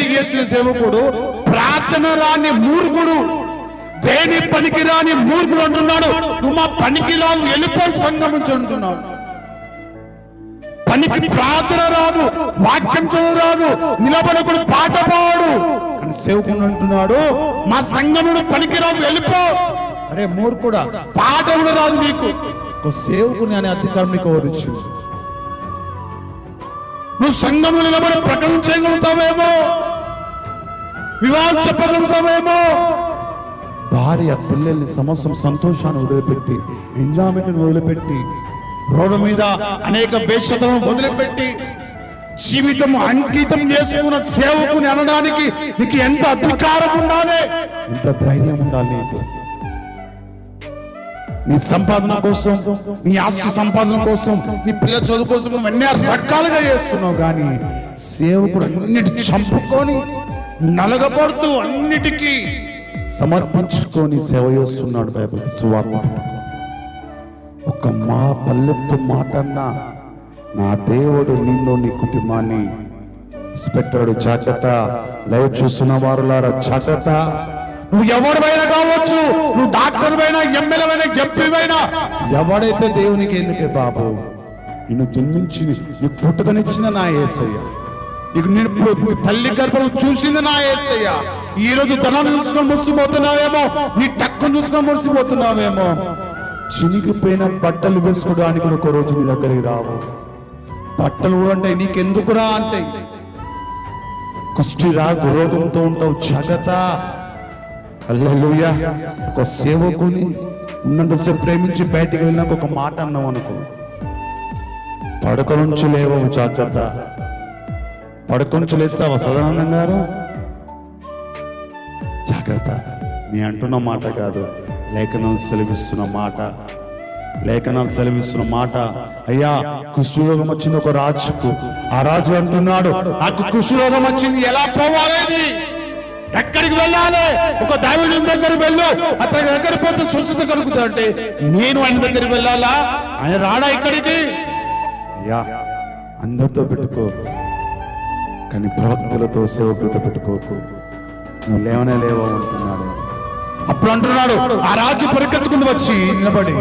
దేవుడి చేసిన సేవకుడు ప్రార్థన రాని మూర్ఖుడు దేని పనికి రాని మూర్ఖుడు అంటున్నాడు? నువ్వు మా పనికి రావు వెళ్ళిపో సంఘం నుంచి అంటున్నావు పనికి ప్రార్థన రాదు వాక్యం చదువు రాదు నిలబడకుడు పాట పాడు. అని సేవకుడు అంటున్నాడు మా సంఘముడు పనికి రావు వెళ్ళిపో అరే మూర్ఖుడా పాట కూడా రాదు నీకు. సేవకుని అనే అధికారం నీకు నువ్వు సంఘము నిలబడి ప్రకటన చేయగలుగుతావేమో? వివాహం చెప్పగలుగుతామేమో? భార్య పిల్లల్ని సమస్తం సంతోషాన్ని వదిలిపెట్టి ఎంజాయ్మెంట్ వదిలిపెట్టి రోడ్డు మీద అనేక వేషతను వదిలిపెట్టి జీవితం అంకితం చేసుకున్న సేవకుని అనడానికి నీకు ఎంత అధికారం ఉండాలి? ఎంత ధైర్యం ఉండాలి నీకు? నీ సంపాదన కోసం నీ ఆస్తు సంపాదన కోసం నీ పిల్లల చదువు కోసం నువ్వు ఎన్ని రకాలుగా చేస్తున్నావు కానీ సేవకుడు అన్నిటి చంపుకొని నలగబడుతూ అన్నిటికీ సమర్పించుకొని సేవ చేస్తున్నాడు బైబిల్ సువార్త. ఒక మా పల్లెత్తు మాట అన్నా నా దేవుడు నిన్ను నీ కుటుంబాన్ని పెట్టాడు జాగ్రత్త లైవ్ చూస్తున్న వారులారా జాగ్రత్త. నువ్వు ఎవరివైనా కావచ్చు నువ్వు డాక్టర్ అయినా ఎమ్మెల్యేవైనా ఎంపీవైనా ఎవడైతే దేవునికి ఎందుకే బాబు నిన్ను జన్మించి నీ పుట్టుకనిచ్చిన నా ఏసయ్య. నేను తల్లి గర్భం చూసింది నా ఏసయ్య. ఈ రోజు ధనాన్ని చూసుకొని మురిసిపోతున్నావేమో? నీ టక్కును చూసుకొని మురిసిపోతున్నావేమో? చినిగిపోయిన బట్టలు వేసుకోవడానికి కూడా ఒక రోజు నీ దగ్గరికి రావు. బట్టలు కూడా అంటే నీకెందుకురా అంటే? కుష్టిరా రోగంతో ఉంటావు జాగ్రత్త. హల్లెలూయా. ఒక సేవకుని ఉన్నంతసేపు ప్రేమించి బయటికి వెళ్ళినాక ఒక మాట అన్నావు అనుకో. పడక నుంచి లేవవు జాగ్రత్త. పడక నుంచి లేస్తావా సదానందం గారు? జాగ్రత్త. నీ అంటున్న మాట కాదు. లేఖనాలు సెలవిస్తున్న మాట. లేఖనాలు సెలవిస్తున్న మాట. అయ్యా కుష్ఠరోగం వచ్చింది ఒక రాజుకు. ఆ రాజు అంటున్నాడు నాకు కుష్ఠరోగం వచ్చింది. ఎలా పోవాలి ఎక్కడికి వెళ్ళాలి? ఒక దావిడి దగ్గరికి వెళ్ళు. అతని దగ్గర పోతే స్వస్థత కలుగుతా అంటే నేను ఆయన దగ్గరికి వెళ్ళాలా? ఆయన రాడా ఇక్కడికి? అయ్యా అందరితో పెట్టుకో. కానీ ప్రవక్తలతో సేవకులతో పెట్టుకోకు. నువ్వు లేవనే లేవో అంటున్నాడు. అప్పుడు అంటున్నాడు ఆ రాజు పరిగెత్తుకుని వచ్చి నిలబడి